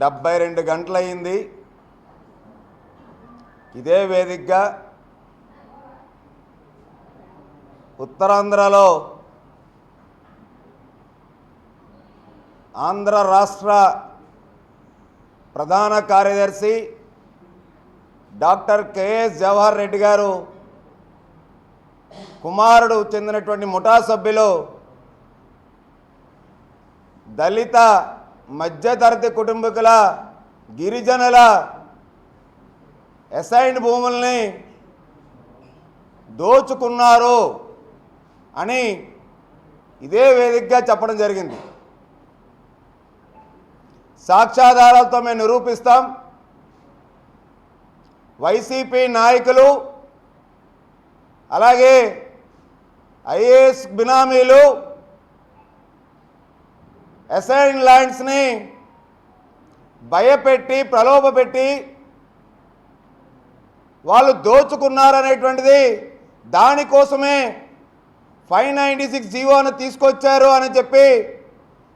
డెబ్బై రెండు గంటలయ్యింది. ఇదే వేదికగా ఉత్తరాంధ్రలో ఆంధ్ర రాష్ట్ర ప్రధాన కార్యదర్శి డాక్టర్ కెఎస్ జవహర్ రెడ్డి గారు కుమారుడు చెందినటువంటి ముఠా సభ్యులు దళిత మధ్యతరగతి కుటుంబకుల గిరిజనుల ఎసైన్డ్ భూముల్ని దోచుకున్నారు అని ఇదే వేదికగా చెప్పడం జరిగింది. సాక్ష్యాధారాలతో మేము నిరూపిస్తాం. వైసీపీ నాయకులు అలాగే ఐఏఎస్ బినామీలు అసైన్ ల్యాండ్స్ని భయపెట్టి ప్రలోభపెట్టి వాళ్ళు దోచుకున్నారనేటువంటిది దానికోసమే ఫైవ్ నైంటీ సిక్స్ జీవోను తీసుకొచ్చారు అని చెప్పి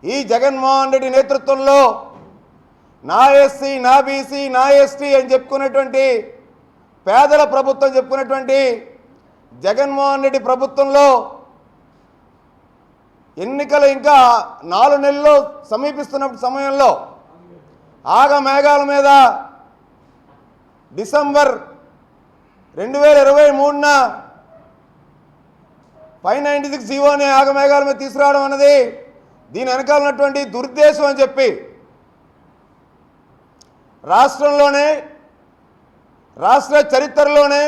ఈ జగన్మోహన్ రెడ్డి నేతృత్వంలో నా ఎస్సీ నా బీసీ నా ఎస్టీ అని చెప్పుకున్నటువంటి పేదల ప్రభుత్వం చెప్పుకున్నటువంటి జగన్మోహన్ రెడ్డి ప్రభుత్వంలో ఎన్నికలు ఇంకా నాలుగు నెలలు సమీపిస్తున్న సమయంలో ఆగ మేఘాల మీద డిసెంబర్ రెండు వేల ఇరవై మూడున ఫైవ్ నైంటీ సిక్స్ జీవోని ఆగమేఘాల మీద తీసుకురావడం అన్నది దీని వెనకాల ఉన్నటువంటి దురుద్దేశం అని చెప్పి రాష్ట్రంలోనే రాష్ట్ర చరిత్రలోనే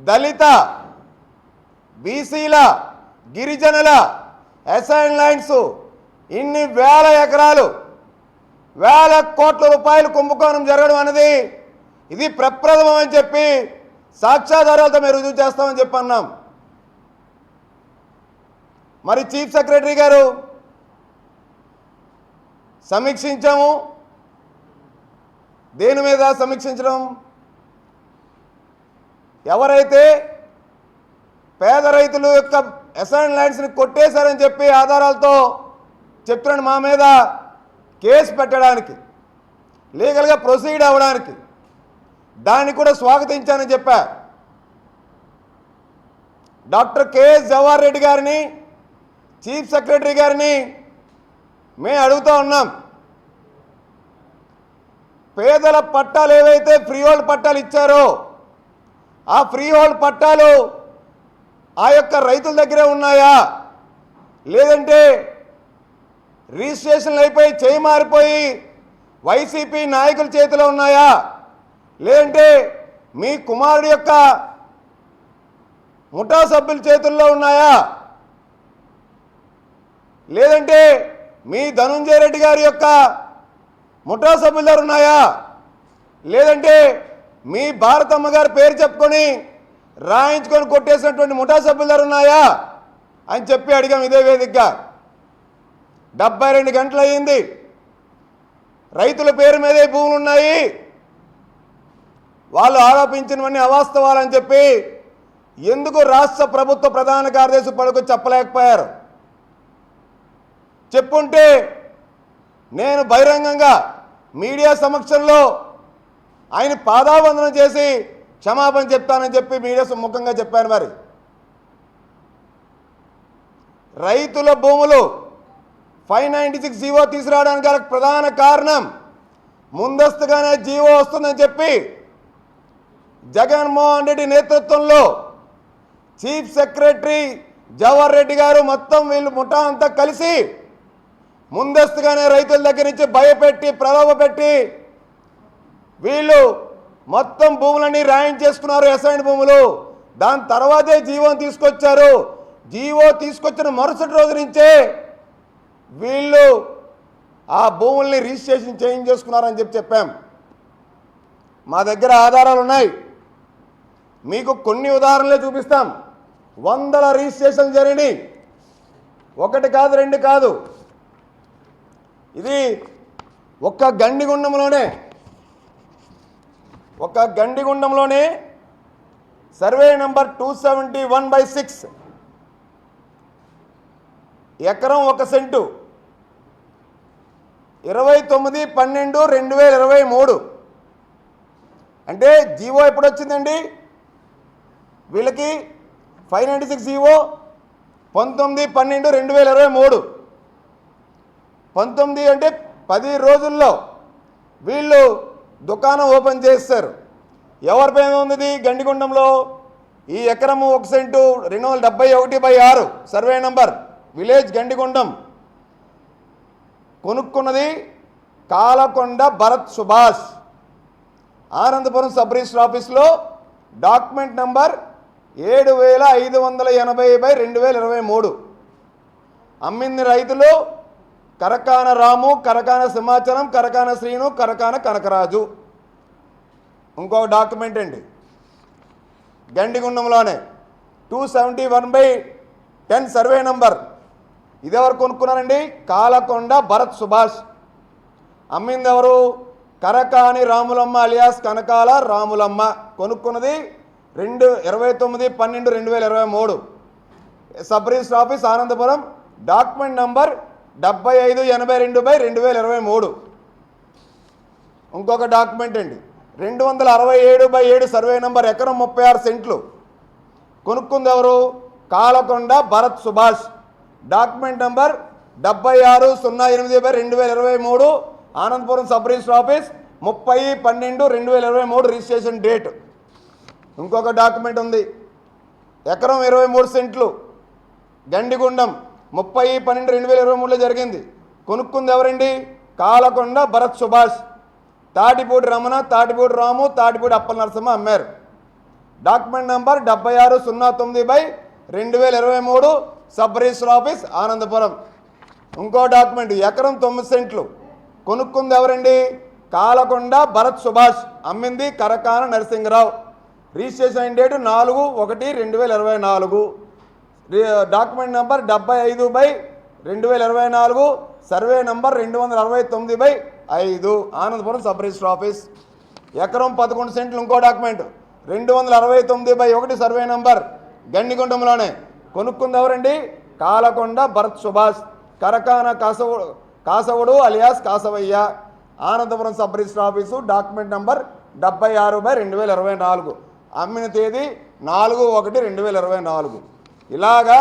దళిత బీసీల గిరిజనుల అసైన్ ల్యాండ్స్ ఇన్ని వేల ఎకరాలు వేల కోట్ల రూపాయలు కుంభకోణం జరగడం అనేది ఇది ప్రప్రథమం అని చెప్పి సాక్ష్యాధారాలతో మేము రుజువు చేస్తామని చెప్పి అన్నాం. మరి చీఫ్ సెక్రటరీ గారు సమీక్షించాము. దేని మీద సమీక్షించడం? ఎవరైతే పేద రైతులు యొక్క అసైన్ ల్యాండ్స్ని కొట్టేశారని చెప్పి ఆధారాలతో చెప్తున్నాడు మా మీద కేసు పెట్టడానికి లీగల్గా ప్రొసీడ్ అవ్వడానికి. దాన్ని కూడా స్వాగతించానని చెప్పా. డాక్టర్ కెఎస్ జవహర్ రెడ్డి గారిని చీఫ్ సెక్రటరీ గారిని మేము అడుగుతూ ఉన్నాం. పేదల పట్టాలు ఏవైతే ఫ్రీ హోల్డ్ పట్టాలు ఇచ్చారో ఆ ఫ్రీ హోల్డ్ పట్టాలు ఆ యొక్క రైతుల దగ్గరే ఉన్నాయా? లేదంటే రిజిస్ట్రేషన్లు అయిపోయి చేయి మారిపోయి వైసీపీ నాయకుల చేతిలో ఉన్నాయా? లేదంటే మీ కుమారుడి యొక్క ముఠా సభ్యుల చేతుల్లో ఉన్నాయా? లేదంటే మీ ధనుంజయ రెడ్డి గారి యొక్క ముఠా సభ్యుల ఉన్నాయా? లేదంటే మీ భారతమ్మ గారి పేరు చెప్పుకొని రాయించుకొని కొట్టేసినటువంటి ముఠా సభ్యులు ఉన్నాయా? అని చెప్పి అడిగాం ఇదే వేదికగా. డెబ్బై రెండు గంటలు అయ్యింది రైతుల పేరు మీదే భూములు ఉన్నాయి. వాళ్ళు ఆరోపించినవన్నీ అవాస్తవాలని చెప్పి ఎందుకు రాష్ట్ర ప్రభుత్వ ప్రధాన కార్యదర్శి పడుకు చెప్పలేకపోయారు? చెప్పుంటే నేను బహిరంగంగా మీడియా సమక్షంలో ఆయన పాదావందనం చేసి క్షమాపణ చెప్తానని చెప్పి మీడియా సుముఖంగా చెప్పాను మరి. రైతుల భూములు ఫైవ్ నైంటీ సిక్స్ జీవో తీసుకురావడానికి గల ప్రధాన కారణం ముందస్తుగానే జీవో వస్తుందని చెప్పి జగన్మోహన్ రెడ్డి నేతృత్వంలో చీఫ్ సెక్రటరీ జవహర్ రెడ్డి గారు మొత్తం వీళ్ళు ముఠా అంతా కలిసి ముందస్తుగానే రైతుల దగ్గర నుంచి భయపెట్టి ప్రలోభపెట్టి వీళ్ళు మొత్తం భూములన్నీ రాయించేసుకున్నారు ఎస్ఐన్ భూములు. దాని తర్వాతే జీవో తీసుకొచ్చారు. జీవో తీసుకొచ్చిన మరుసటి రోజు నుంచే వీళ్ళు ఆ భూముల్ని రిజిస్ట్రేషన్ చేంజ్ చేసుకున్నారని చెప్పి చెప్పాం. మా దగ్గర ఆధారాలు ఉన్నాయి. మీకు కొన్ని ఉదాహరణలే చూపిస్తాం. వందల రిజిస్ట్రేషన్ జరిగినాయి. ఒకటి కాదు రెండు కాదు. ఇది ఒక్క గండిగుండంలోనే ఒక గండిగుండంలోనే survey number two seventy one by six. ఎకరం ఒక సెంటు. ఇరవై తొమ్మిది పన్నెండు రెండు వేల ఇరవై మూడు. అంటే జీవో ఎప్పుడు వచ్చిందండి వీళ్ళకి ఫైవ్ నైంటీ సిక్స్ జీవో పంతొమ్మిది పన్నెండు రెండు వేల ఇరవై మూడు. పంతొమ్మిది అంటే పది రోజుల్లో వీళ్ళు దుకాణం ఓపెన్ చేస్తారు. ఎవరి పైన ఉంది గండిగుండంలో. ఈ ఎకరము ఒక సెంటు రెండు వందల డెబ్బై ఒకటి బై ఆరు. Survey number. విలేజ్ గండిగుండం. కొనుక్కున్నది కాలకొండ భరత్ సుభాష్. ఆనందపురం సబ్ రిజిస్టర్ ఆఫీస్లో డాక్యుమెంట్ నంబర్ ఏడు వేల ఐదు వందల ఎనభై బై రెండు వేల ఇరవై మూడు. అమ్మింది రైతులు కరకాన రాము కరకాన సింహాచలం కరకాన శ్రీను కరకాన కనకరాజు. ఇంకొక డాక్యుమెంట్ అండి. గండిగుండంలోనే two seventy one by ten survey number. ఇదెవరు కొనుక్కున్నారండి? కాలకొండ భరత్ సుభాష్. అమ్మింది ఎవరు? కరకాని రాములమ్మ అలియాస్ కనకాల రాములమ్మ. కొనుక్కున్నది రెండు ఇరవై తొమ్మిది పన్నెండు రెండు వేల ఇరవై మూడు. Sub register office Anandapuram. Document number డెబ్బై ఐదు ఎనభై రెండు బై రెండు వేల ఇరవై మూడు. ఇంకొక డాక్యుమెంట్ అండి. రెండు వందల అరవై ఏడు బై ఏడు సర్వే నెంబర్ ఎకరం ముప్పై ఆరు సెంట్లు. కొనుక్కుంది ఎవరు? కాలకొండ భరత్ సుభాష్. డాక్యుమెంట్ నెంబర్ డెబ్బై ఆరు సున్నా ఎనిమిది బై రెండు వేల ఇరవై మూడు ఆనందపురం సబ్ రిజిస్టర్ ఆఫీస్ ముప్పై పన్నెండు రెండు వేల ఇరవై మూడు రిజిస్ట్రేషన్ డేట్. ఇంకొక డాక్యుమెంట్ ఉంది. ఎకరం ఇరవై మూడు సెంట్లు. గండిగుండం ముప్పై పన్నెండు రెండు వేల ఇరవై మూడులో జరిగింది. కొనుక్కుంది ఎవరండి? కాలకొండ భరత్ సుభాష్. తాటిపూడి రమణ తాటిపూడి రాము తాటిపూడి అప్పల నరసింహ అమ్మారు. డాక్యుమెంట్ నంబర్ డెబ్బై ఆరు సున్నా తొమ్మిది బై రెండు వేల ఇరవై మూడు సబ్ రిజిస్టర్ ఆఫీస్ ఆనందపురం. ఇంకో డాక్యుమెంట్ ఎకరం తొమ్మిది సెంట్లు. కొనుక్కుంది ఎవరండి? కాలకొండ భరత్ సుభాష్. అమ్మింది కరకాన నరసింహరావు. రిజిస్ట్రేషన్ అయిన డేటు నాలుగు ఒకటి రెండు వేల ఇరవై నాలుగు. డాక్యుమెంట్ నెంబర్ డెబ్బై ఐదు బై రెండు వేల ఇరవై నాలుగు సర్వే నంబర్ రెండు వందల అరవై తొమ్మిది బై ఐదు ఆనందపురం సబ్ రిజిస్టర్ ఆఫీస్ ఎకరం పదకొండు సెంట్లు ఇంకో డాక్యుమెంట్ రెండు వందల అరవై తొమ్మిది బై ఒకటి సర్వే నంబర్ గండిగుండంలోనే. కొనుక్కుంది ఎవరండి Kalakonda Bharat Subhash Karakana Kasavudu Kasavudu alias Kasavayya. Anandapuram sub register office document number డెబ్బై ఆరు బై రెండు వేల ఇరవై నాలుగు. అమ్మిన తేదీ నాలుగు ఒకటి రెండు వేల ఇరవై నాలుగు. ఇలాగా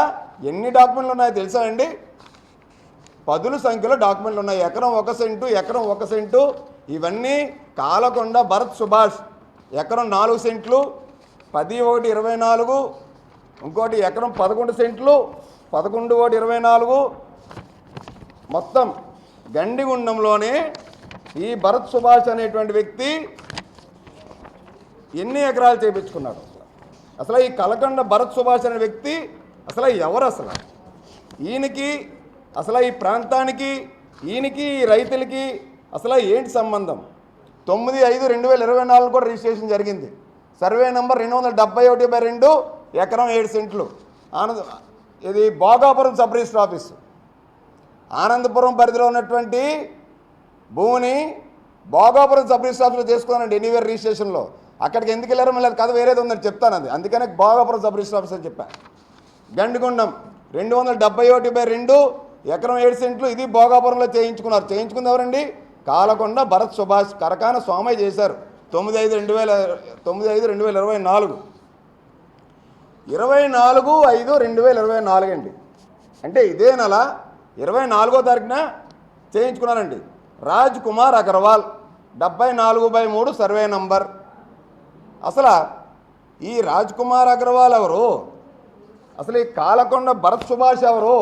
ఎన్ని డాక్యుమెంట్లు ఉన్నాయో తెలుసా అండి? పదుల సంఖ్యలో డాక్యుమెంట్లు ఉన్నాయి. ఎకరం ఒక సెంటు ఎకరం ఒక సెంటు. ఇవన్నీ కాలకొండ భరత్ సుభాష్. ఎకరం నాలుగు సెంట్లు పది ఒకటి ఇరవై నాలుగు ఇంకోటి ఎకరం పదకొండు సెంట్లు పదకొండు ఒకటి ఇరవై నాలుగు. మొత్తం గండిగుండంలోనే ఈ భరత్ సుభాష్ అనేటువంటి వ్యక్తి ఎన్ని ఎకరాలు చేయించుకున్నాడు అసలు అసలు ఈ కలకండ భరత్ సుభాష్ అనే వ్యక్తి అసలు ఎవరు అసలు? ఈయనకి అసలు ఈ ప్రాంతానికి ఈయనకి ఈ రైతులకి అసలు ఏంటి సంబంధం? తొమ్మిది ఐదు రెండు వేల ఇరవై నాలుగు కూడా రిజిస్ట్రేషన్ జరిగింది. సర్వే నెంబర్ రెండు వందల డెబ్బై ఒకటి బై రెండు ఎకరం ఏడు సెంట్లు. ఆనంద ఇది Bhogapuram sub register office. Anandapuram పరిధిలో ఉన్నటువంటి భూమిని భోగాపురం సబ్ రిజిస్టర్ ఆఫీస్లో చేసుకోనండి ఎనీవేర్ రిజిస్ట్రేషన్లో. అక్కడికి ఎందుకు వెళ్ళారో మళ్ళీ కథ వేరేది ఉందని చెప్తాను అది అందుకనే భోగాపురం సబ్ రిజిస్టర్ ఆఫీస్ అని చెప్పాను గండిగుండం రెండు వందల డెబ్బై ఒకటి బై రెండు ఎకరం ఏడు సెంట్లు ఇది భోగాపురంలో చేయించుకున్నారు. చేయించుకుంది ఎవరండి? కాలకొండ భరత్ సుభాష్ కరకాన స్వామయ్య చేశారు. తొమ్మిది ఐదు రెండు వేల తొమ్మిది ఐదు రెండు వేల ఇరవై నాలుగు. ఇరవై నాలుగు ఐదు రెండు వేల ఇరవై నాలుగు అండి. అంటే ఇదే నెల ఇరవై నాలుగో తారీఖున చేయించుకున్నారండి. రాజ్ కుమార్ అగర్వాల్ డెబ్బై నాలుగు బై మూడు సర్వే నంబర్. అసలు ఈ రాజ్ కుమార్ అగర్వాల్ ఎవరు? అసలు ఈ కాలకొండ భరత్ సుభాష్ ఎవరు?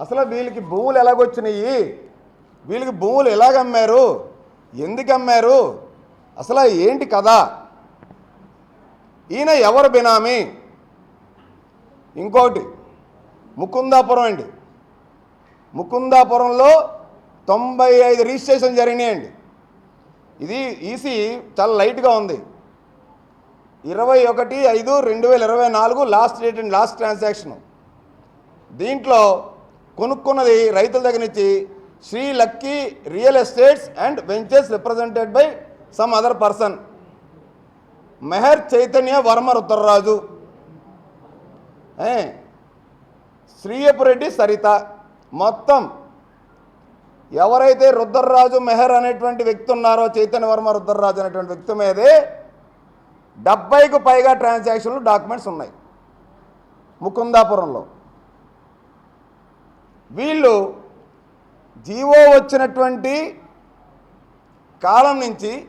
అసలు వీళ్ళకి భూములు ఎలాగొచ్చినాయి వీళ్ళకి భూములు ఎలాగమ్మారు? ఎందుకు అమ్మారు అసలు ఏంటి కదా ఈయన ఎవరు బినామీ? ఇంకోటి ముకుందాపురం అండి. ముకుందాపురంలో తొంభై ఐదు రిజిస్ట్రేషన్ జరిగినాయండి. ఇది ఈసీ చాలా లైట్గా ఉంది. ఇరవై ఒకటి ఐదు రెండు వేల ఇరవై నాలుగు last date and last transaction. దీంట్లో కొనుక్కున్నది రైతుల దగ్గర నుంచి Shri lucky real estates and ventures represented by some other person. Mehar Chaitanya Varma Rudraraju. Sriyapureddy Saritha. మొత్తం ఎవరైతే రుద్రరాజు మెహర్ అనేటువంటి వ్యక్తి ఉన్నారో చైతన్య వర్మ రుద్రరాజు అనేటువంటి వ్యక్తి మీదే డెబ్బైకు పైగా ట్రాన్సాక్షన్లు డాక్యుమెంట్స్ ఉన్నాయి. ముకుందాపురంలో. వీళ్ళు జీవో వచ్చినటువంటి కాలం నుంచి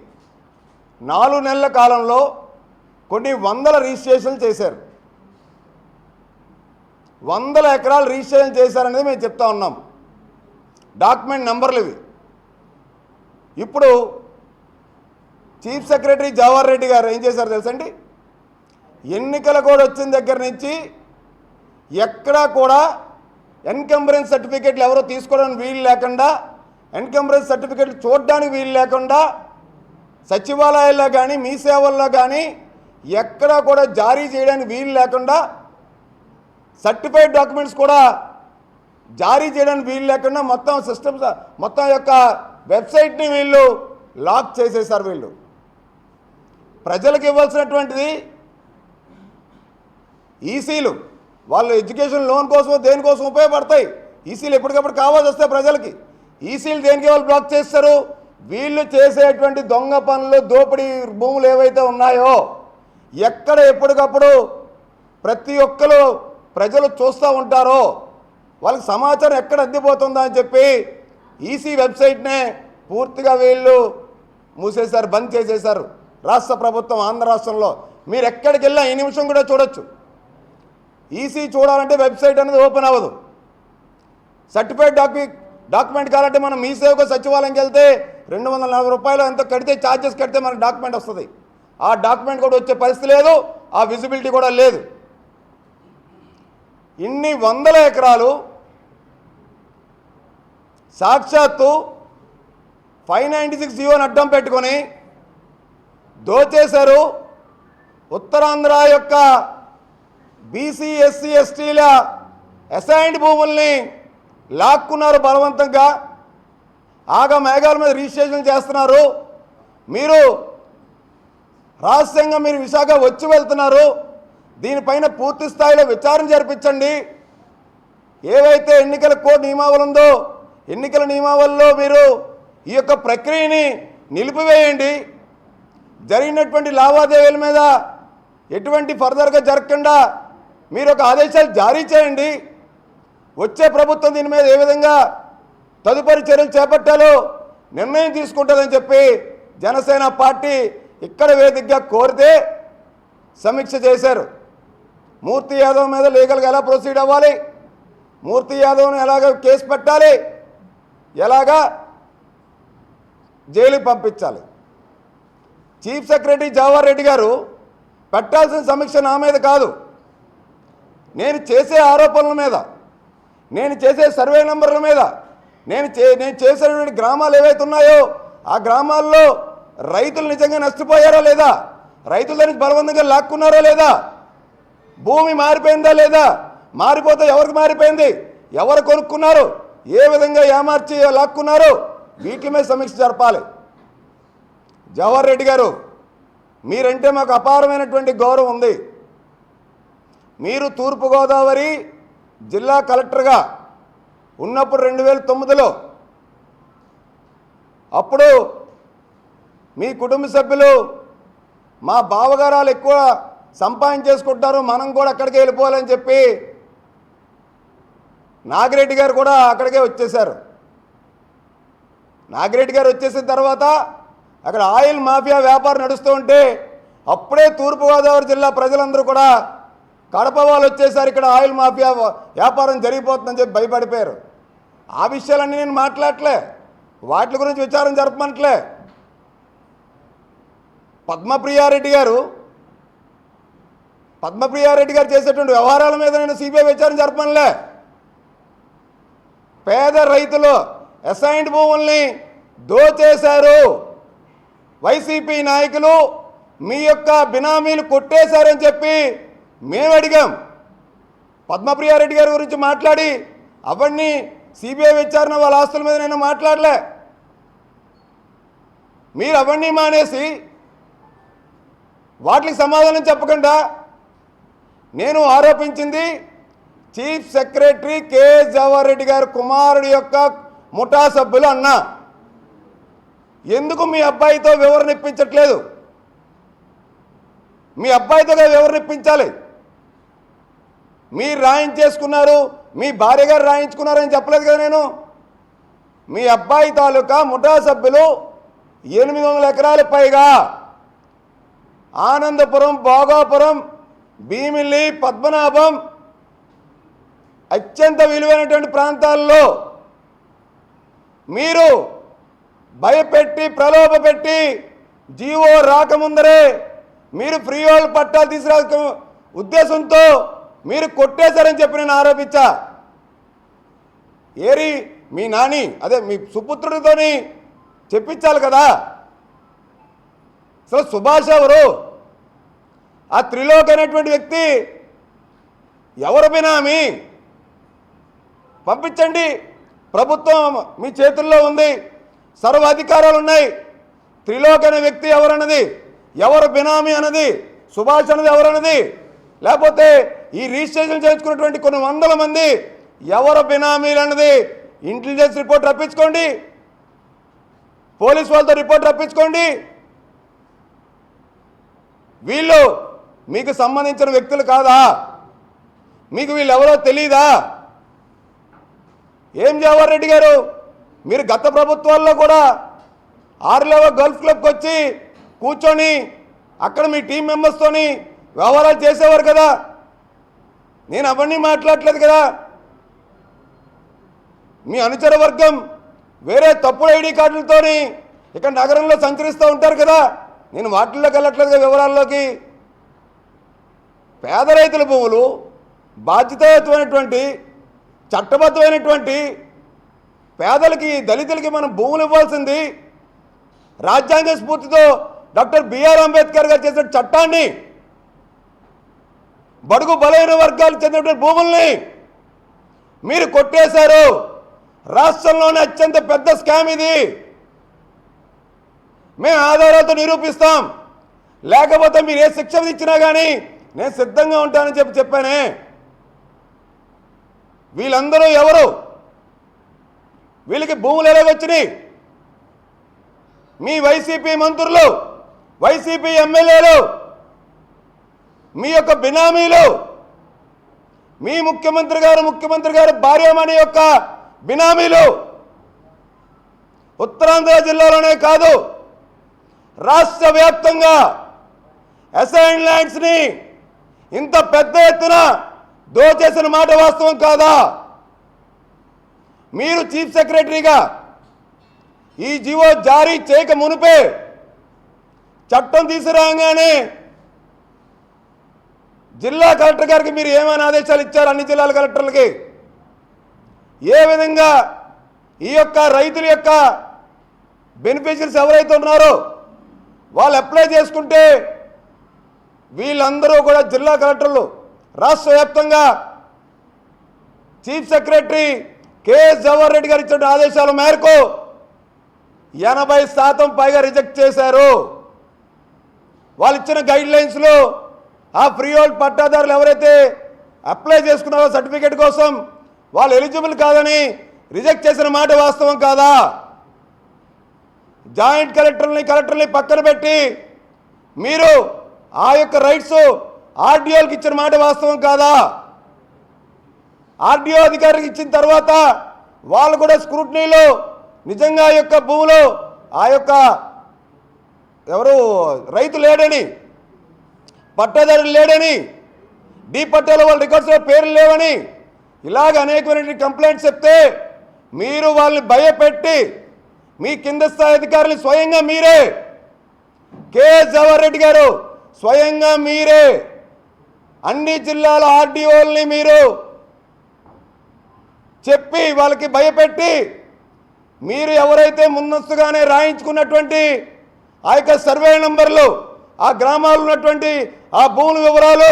నాలుగు నెలల కాలంలో కొన్ని వందల రిజిస్ట్రేషన్లు చేశారు. వందల ఎకరాలు రిజిస్ట్రేషన్ చేశారనేది మేము చెప్తా ఉన్నాం. డాక్యుమెంట్ నెంబర్లు ఇవి. ఇప్పుడు చీఫ్ సెక్రటరీ జవహర్ రెడ్డి గారు ఏం చేశారు తెలుసండి? ఎన్నికల కోడ్ వచ్చిన దగ్గర నుంచి ఎక్కడా కూడా ఎన్కంబరెన్స్ సర్టిఫికెట్లు ఎవరో తీసుకోవడానికి వీలు లేకుండా ఎన్కంబరెన్స్ సర్టిఫికెట్లు చూడడానికి వీలు లేకుండా సచివాలయాల్లో కానీ మీ సేవల్లో కానీ ఎక్కడా కూడా జారీ చేయడానికి వీలు లేకుండా సర్టిఫైడ్ డాక్యుమెంట్స్ కూడా జారీ చేయడానికి వీలు లేకుండా మొత్తం సిస్టమ్స్ మొత్తం యొక్క వెబ్సైట్ని వీళ్ళు లాక్ చేసేసారు వీళ్ళు. ప్రజలకు ఇవ్వాల్సినటువంటిది ఈసీలు. వాళ్ళు ఎడ్యుకేషన్ లోన్ కోసం దేనికోసం ఉపయోగపడతాయి. ఈసీలు ఎప్పటికప్పుడు కావాల్సి వస్తే ప్రజలకి. ఈసీలు దేనికి వాళ్ళు బ్లాక్ చేస్తారు? వీళ్ళు చేసేటువంటి దొంగ పనులు దోపిడీ భూములు ఏవైతే ఉన్నాయో ఎక్కడ ఎప్పటికప్పుడు ప్రతి ఒక్కరు ప్రజలు చూస్తూ ఉంటారో వాళ్ళకి సమాచారం ఎక్కడ అందిపోతుందా అని చెప్పి ఈసీ వెబ్సైట్నే పూర్తిగా వీళ్ళు మూసేశారు బంద్ చేసేశారు. రాష్ట్ర ప్రభుత్వం ఆంధ్ర రాష్ట్రంలో. మీరు ఎక్కడికి వెళ్ళినా ఈ నిమిషం కూడా చూడొచ్చు. ఈసీ చూడాలంటే వెబ్సైట్ అనేది ఓపెన్ అవ్వదు. సర్టిఫైడ్ డాక్యు డాక్యుమెంట్ కావాలంటే మనం మీ సేవకు సచివాలయంకి వెళ్తే రెండు వందల నలభై రూపాయలు ఎంతో కడితే ఛార్జెస్ కడితే మనకు డాక్యుమెంట్ వస్తుంది. ఆ డాక్యుమెంట్ కూడా వచ్చే పరిస్థితి లేదు ఆ విజిబిలిటీ కూడా లేదు. ఇన్ని వందల ఎకరాలు సాక్షాత్తు ఫైవ్ నైంటీ సిక్స్ జీవోని అడ్డం పెట్టుకొని దోచేశారు. ఉత్తరాంధ్ర యొక్క బీసీ ఎస్సీ ఎస్టీల అసైన్డ్ భూముల్ని లాక్కున్నారు బలవంతంగా. ఆగ మేఘాల మీద రిజిస్ట్రేషన్ చేస్తున్నారు. మీరు రహస్యంగా మీరు విశాఖ వచ్చి వెళ్తున్నారు. దీనిపైన పూర్తి స్థాయిలో విచారణ జరిపించండి. ఏవైతే ఎన్నికల కోడ్ నియమావళి ఉందో ఎన్నికల నియమావళిలో మీరు ఈ యొక్క ప్రక్రియని నిలిపివేయండి. జరిగినటువంటి లావాదేవీల మీద ఎటువంటి ఫర్దర్గా జరగకుండా మీరు ఒక ఆదేశాలు జారీ చేయండి. వచ్చే ప్రభుత్వం దీని మీద ఏ విధంగా తదుపరి చర్యలు చేపట్టాలో నిర్ణయం తీసుకుంటుందని చెప్పి జనసేన పార్టీ ఇక్కడ వేదికగా కోరితే సమీక్ష చేశారు. మూర్తి యాదవ్ మీద లీగల్గా ఎలా ప్రొసీడ్ అవ్వాలి? మూర్తి యాదవ్ని ఎలాగ కేసు పెట్టాలి? ఎలాగా జైలుకి పంపించాలి? చీఫ్ సెక్రటరీ జవహర్ రెడ్డి గారు పెట్టాల్సిన సమీక్ష నా మీద కాదు. నేను చేసే ఆరోపణల మీద నేను చేసే సర్వే నెంబర్ల మీద నేను చే నేను చేసినటువంటి గ్రామాలు ఏవైతే ఉన్నాయో ఆ గ్రామాల్లో రైతులు నిజంగా నష్టపోయారా లేదా? రైతుల నుంచి బలవంతంగా లాక్కున్నారా లేదా? భూమి మారిపోయిందా లేదా? మారిపోతే ఎవరికి మారిపోయింది? ఎవరు కొనుక్కున్నారు? ఏ విధంగా ఏమార్చి లాక్కున్నారు వీటి మీద సమీక్ష జరపాలి. జవహర్ రెడ్డి గారు మీరంటే మాకు అపారమైనటువంటి గౌరవం ఉంది. మీరు తూర్పుగోదావరి జిల్లా కలెక్టర్గా ఉన్నప్పుడు రెండు వేల తొమ్మిదిలో అప్పుడు మీ కుటుంబ సభ్యులు మా బావగారాలు ఎక్కువ సంపాదించేసుకుంటారు మనం కూడా అక్కడికి వెళ్ళిపోవాలని చెప్పి నాగిరెడ్డి గారు కూడా అక్కడికే వచ్చేశారు. నాగిరెడ్డి గారు వచ్చేసిన తర్వాత అక్కడ ఆయిల్ మాఫియా వ్యాపారం నడుస్తూ ఉంటే అప్పుడే తూర్పుగోదావరి జిల్లా ప్రజలందరూ కూడా కడప వాళ్ళు వచ్చేసారు ఇక్కడ ఆయిల్ మాఫియా వ్యాపారం జరిగిపోతుందని చెప్పి భయపడిపోయారు. ఆ విషయాలన్నీ నేను మాట్లాడలే వాటి గురించి విచారం జరపమంటలే. పద్మప్రియారెడ్డి గారు పద్మప్రియారెడ్డి గారు చేసేటువంటి వ్యవహారాల మీద నేను సిబిఐ విచారణ జరపనులే పేద రైతులు అసైన్డ్ భూముల్ని దోచేశారు. వైసీపీ నాయకులు మీ యొక్క బినామీలు కొట్టేశారని చెప్పి మేము అడిగాం. పద్మప్రియారెడ్డి గారి గురించి మాట్లాడి అవన్నీ సిబిఐ విచారణ వాళ్ళ ఆస్తుల మీద నేను మాట్లాడలే. మీరు అవన్నీ మానేసి వాటికి సమాధానం చెప్పకుండా నేను ఆరోపించింది chief secretary KS Jawahar Reddy గారి కుమారుడి యొక్క ముఠా సభ్యులు అన్నా. ఎందుకు మీ అబ్బాయితో వివరణ ఇప్పించట్లేదు మీ అబ్బాయితో వివరణ ఇప్పించాలి మీరు రాయించేసుకున్నారు మీ భార్య గారు రాయించుకున్నారని చెప్పలేదు కదా నేను? మీ అబ్బాయి తాలూకా ముఠా సభ్యులు ఎనిమిది వందల ఎకరాల పైగా. ఆనందపురం భోగాపురం భీమిల్లి పద్మనాభం అత్యంత విలువైనటువంటి ప్రాంతాల్లో మీరు భయపెట్టి ప్రలోభపెట్టి జీవో రాకముందరే మీరు ఫ్రీ వాళ్ళు పట్టాలు తీసుకురా ఉద్దేశంతో మీరు కొట్టేశారని చెప్పి నేను ఆరోపించా. ఏరి మీ నాని అదే మీ సుపుత్రుడితోని చెప్పించాలి కదా. అసలు సుభాష్ ఎవరు? ఆ త్రిలోక్ అనేటువంటి వ్యక్తి ఎవరు బినామీ పంపించండి. ప్రభుత్వం మీ చేతుల్లో ఉంది. సర్వ అధికారాలు ఉన్నాయి త్రిలోక్ అనే వ్యక్తి ఎవరన్నది? ఎవరు బినామీ అన్నది? సుభాష్ అన్నది ఎవరన్నది? లేకపోతే ఈ రిజిస్ట్రేషన్ చేసుకున్నటువంటి కొన్ని వందల మంది ఎవరు బినామీలు అన్నది ఇంటెలిజెన్స్ రిపోర్ట్ రప్పించుకోండి. పోలీస్ వాళ్ళతో రిపోర్ట్ రప్పించుకోండి. వీళ్ళు మీకు సంబంధించిన వ్యక్తులు కాదా? మీకు వీళ్ళు ఎవరో తెలీదా? ఏం జవహర్ రెడ్డి గారు? మీరు గత ప్రభుత్వాల్లో కూడా ఆరులేవో గల్ఫ్ క్లబ్కి వచ్చి కూర్చొని అక్కడ మీ టీం మెంబర్స్తోని వ్యవహారాలు చేసేవారు కదా. నేను అవన్నీ మాట్లాడలేదు కదా. మీ అనుచర వర్గం వేరే తప్పుడు ఐడి కార్డులతోని ఇక్కడ నగరంలో సంచరిస్తూ ఉంటారు కదా. నేను వాటిల్లోకి వెళ్ళట్లేదు వివరాల్లోకి. పేద రైతుల భూములు బాధ్యతాయుతమైనటువంటి చట్టబద్ధమైనటువంటి పేదలకి దళితులకి మనం భూములు ఇవ్వాల్సింది రాజ్యాంగ స్ఫూర్తితో డాక్టర్ బిఆర్ అంబేద్కర్ గారు చేసిన చట్టాన్ని బడుగు బలైన వర్గాలు చెందినటువంటి భూముల్ని మీరు కొట్టేశారు. రాష్ట్రంలోనే అత్యంత పెద్ద స్కామ్ ఇది. మేము ఆధారాలతో నిరూపిస్తాం. లేకపోతే మీరు ఏ శిక్ష ఇచ్చినా కానీ నేను సిద్ధంగా ఉంటానని చెప్పి చెప్పానే. వీళ్ళందరూ ఎవరు? వీళ్ళకి భూములు ఎలాగొచ్చినాయి మీ వైసీపీ మంత్రులు వైసీపీ ఎమ్మెల్యేలు మీ యొక్క బినామీలు మీ ముఖ్యమంత్రి గారు ముఖ్యమంత్రి గారు భార్యమణి యొక్క బినామీలు ఉత్తరాంధ్ర జిల్లాలోనే కాదు రాష్ట్ర వ్యాప్తంగా అసైన్ ల్యాండ్స్ని ఇంత పెద్ద ఎత్తున దోచేసిన మాట వాస్తవం కాదా? మీరు చీఫ్ సెక్రటరీగా ఈ జీవో జారీ చేయక మునిపే చట్టం తీసుకురాగానే జిల్లా కలెక్టర్ గారికి మీరు ఏమైనా ఆదేశాలు ఇచ్చారు? అన్ని జిల్లాల కలెక్టర్లకి? ఏ విధంగా ఈ యొక్క రైతుల యొక్క బెనిఫిషరీస్ ఎవరైతే ఉన్నారో వాళ్ళు అప్లై చేసుకుంటే వీళ్ళందరూ కూడా జిల్లా కలెక్టర్లు రాష్ట్ర వ్యాప్తంగా chief secretary KS Jawahar Reddy గారు ఇచ్చిన ఆదేశాల మేరకు ఎనభై శాతం పైగా రిజెక్ట్ చేశారు. వాళ్ళు ఇచ్చిన గైడ్ లైన్స్లో ఆ ఫ్రీ హోల్డ్ పట్టాదారులు ఎవరైతే అప్లై చేసుకున్నారో సర్టిఫికేట్ కోసం వాళ్ళు ఎలిజిబుల్ కాదని రిజెక్ట్ చేసిన మాట వాస్తవం కాదా? జాయింట్ కలెక్టర్ని కలెక్టర్ని పక్కన పెట్టి మీరు ఆ యొక్క రైట్స్ ఆర్డీఓలకు ఇచ్చిన మాట వాస్తవం కాదా? ఆర్డీఓ అధికారికి ఇచ్చిన తర్వాత వాళ్ళు కూడా స్క్రూటనీలో నిజంగా ఆ యొక్క భూములు ఆ యొక్క ఎవరు రైతు లేడని పట్టాదారులు లేడని డీ పట్టాలో వాళ్ళ రికార్డ్స్లో పేర్లు లేవని ఇలాగ అనేకమైన కంప్లైంట్స్ చెప్తే మీరు వాళ్ళని భయపెట్టి మీ కింద స్థాయి అధికారులు స్వయంగా మీరే. కేఎస్ జవహర్ రెడ్డి గారు స్వయంగా మీరే. అన్ని జిల్లాల ఆర్డీఓల్ని మీరు చెప్పి వాళ్ళకి భయపెట్టి మీరు ఎవరైతే ముందస్తుగానే రాయించుకున్నటువంటి ఆ యొక్క సర్వే నంబర్లు ఆ గ్రామాలు ఉన్నటువంటి ఆ భూముల వివరాలు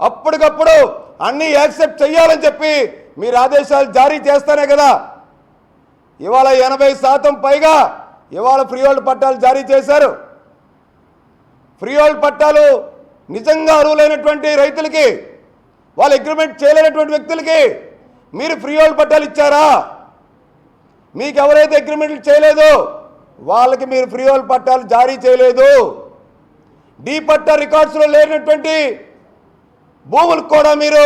అప్పటికప్పుడు అన్నీ యాక్సెప్ట్ చేయాలని చెప్పి మీరు ఆదేశాలు జారీ చేస్తానే కదా. ఇవాళ ఎనభై శాతం పైగా ఇవాళ ఫ్రీ హోల్డ్ పట్టాలు జారీ చేశారు. ఫ్రీ హోల్డ్ పట్టాలు నిజంగా అర్హులైనటువంటి రైతులకి వాళ్ళు అగ్రిమెంట్ చేయలేనటువంటి వ్యక్తులకి మీరు ఫ్రీ హోల్డ్ పట్టాలు ఇచ్చారా? మీకు ఎవరైతే అగ్రిమెంట్లు చేయలేదో వాళ్ళకి మీరు ఫ్రీ హోల్డ్ పట్టాలు జారీ చేయలేదు. డీ పట్టా రికార్డ్స్లో లేనటువంటి భూములకు కూడా మీరు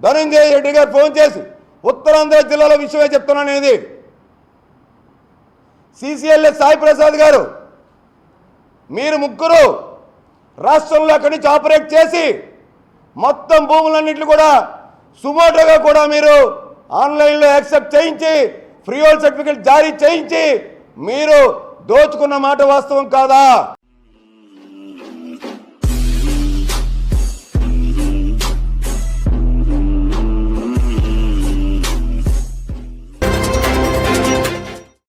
ధనంజయ రెడ్డి గారు ఫోన్ చేసి ఉత్తరాంధ్ర జిల్లాల విషయమే చెప్తున్నాను ఇది సిసిఎల్ఏ సాయి ప్రసాద్ గారు మీరు ముగ్గురు రాష్ట్రంలో అక్కడి నుంచి ఆపరేట్ చేసి మొత్తం భూములన్నింటినీ కూడా సుమోటోగా కూడా మీరు ఆన్లైన్లో యాక్సెప్ట్ చేయించి ఫ్రీ హోల్ సర్టిఫికేట్ జారీ చేయించి మీరు దోచుకున్న మాట వాస్తవం కాదా?